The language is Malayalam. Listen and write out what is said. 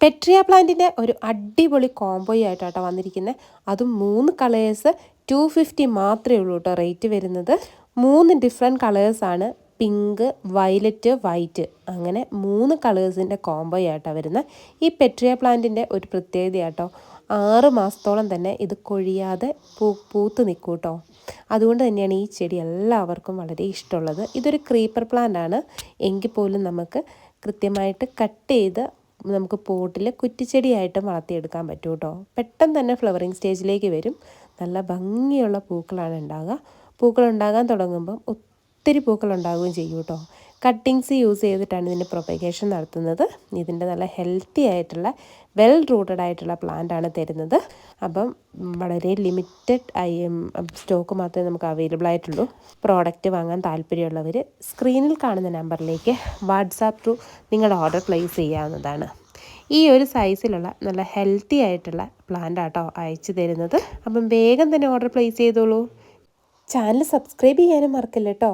പെട്രിയ പ്ലാന്റിന്റെ ഒരു അടിപൊളി കോംബോ ആയിട്ടാട്ടോ വന്നിരിക്കുന്നത് അതും മൂന്ന് കളേഴ്സ് ടു ഫിഫ്റ്റി മാത്രമേ ഉള്ളൂ കേട്ടോ റേറ്റ് വരുന്നത്. മൂന്ന് ഡിഫറെന്റ് കളേഴ്സാണ് പിങ്ക് വയലറ്റ് വൈറ്റ് അങ്ങനെ മൂന്ന് കളേഴ്സിന്റെ കോംബോ ആയിട്ടാണ് വരുന്നത് ഈ പെട്രിയ പ്ലാന്റിന്റെ ഒരു പ്രത്യേകതയാട്ടോ. ആറ് മാസത്തോളം തന്നെ ഇത് കൊഴിയാതെ പൂ പൂത്ത് നിൽക്കും കേട്ടോ അതുകൊണ്ട് തന്നെയാണ് ഈ ചെടി എല്ലാവർക്കും വളരെ ഇഷ്ടമുള്ളത്. ഇതൊരു ക്രീപ്പർ പ്ലാന്റ് ആണ്. എങ്കിൽ പോലും നമുക്ക് കൃത്യമായിട്ട് കട്ട് ചെയ്ത് നമുക്ക് പോട്ടിൽ കുറ്റിച്ചെടിയായിട്ടും വളർത്തിയെടുക്കാൻ പറ്റും കേട്ടോ പെട്ടെന്ന് തന്നെ ഫ്ലവറിങ് സ്റ്റേജിലേക്ക് വരും. നല്ല ഭംഗിയുള്ള പൂക്കളാണ് ഉണ്ടാകുക പൂക്കളുണ്ടാകാൻ തുടങ്ങുമ്പം ഒത്തിരി പൂക്കളുണ്ടാകുകയും ചെയ്യും കേട്ടോ. കട്ടിങ്സ് യൂസ് ചെയ്തിട്ടാണ് ഇതിന്റെ പ്രൊപ്പഗേഷൻ നടത്തുന്നത്. ഇതിന്റെ നല്ല ഹെൽത്തി ആയിട്ടുള്ള വെൽ റൂട്ടഡ് ആയിട്ടുള്ള പ്ലാന്റ് ആണ് തരുന്നത്. അപ്പം വളരെ ലിമിറ്റഡ് സ്റ്റോക്ക് മാത്രമേ നമുക്ക് അവൈലബിൾ ആയിട്ടുള്ളൂ. പ്രോഡക്റ്റ് വാങ്ങാൻ താല്പര്യമുള്ളവർ സ്ക്രീനിൽ കാണുന്ന നമ്പറിലേക്ക് വാട്സാപ്പ് ത്രൂ നിങ്ങളുടെ ഓർഡർ പ്ലേസ് ചെയ്യാവുന്നതാണ്. ഈ ഒരു സൈസിലുള്ള നല്ല ഹെൽത്തി ആയിട്ടുള്ള പ്ലാന്റ് ആട്ടോ അയച്ചു തരുന്നത്. അപ്പം വേഗം തന്നെ ഓർഡർ പ്ലേസ് ചെയ്തോളൂ. ചാനൽ സബ്സ്ക്രൈബ് ചെയ്യാനും മറക്കില്ല കേട്ടോ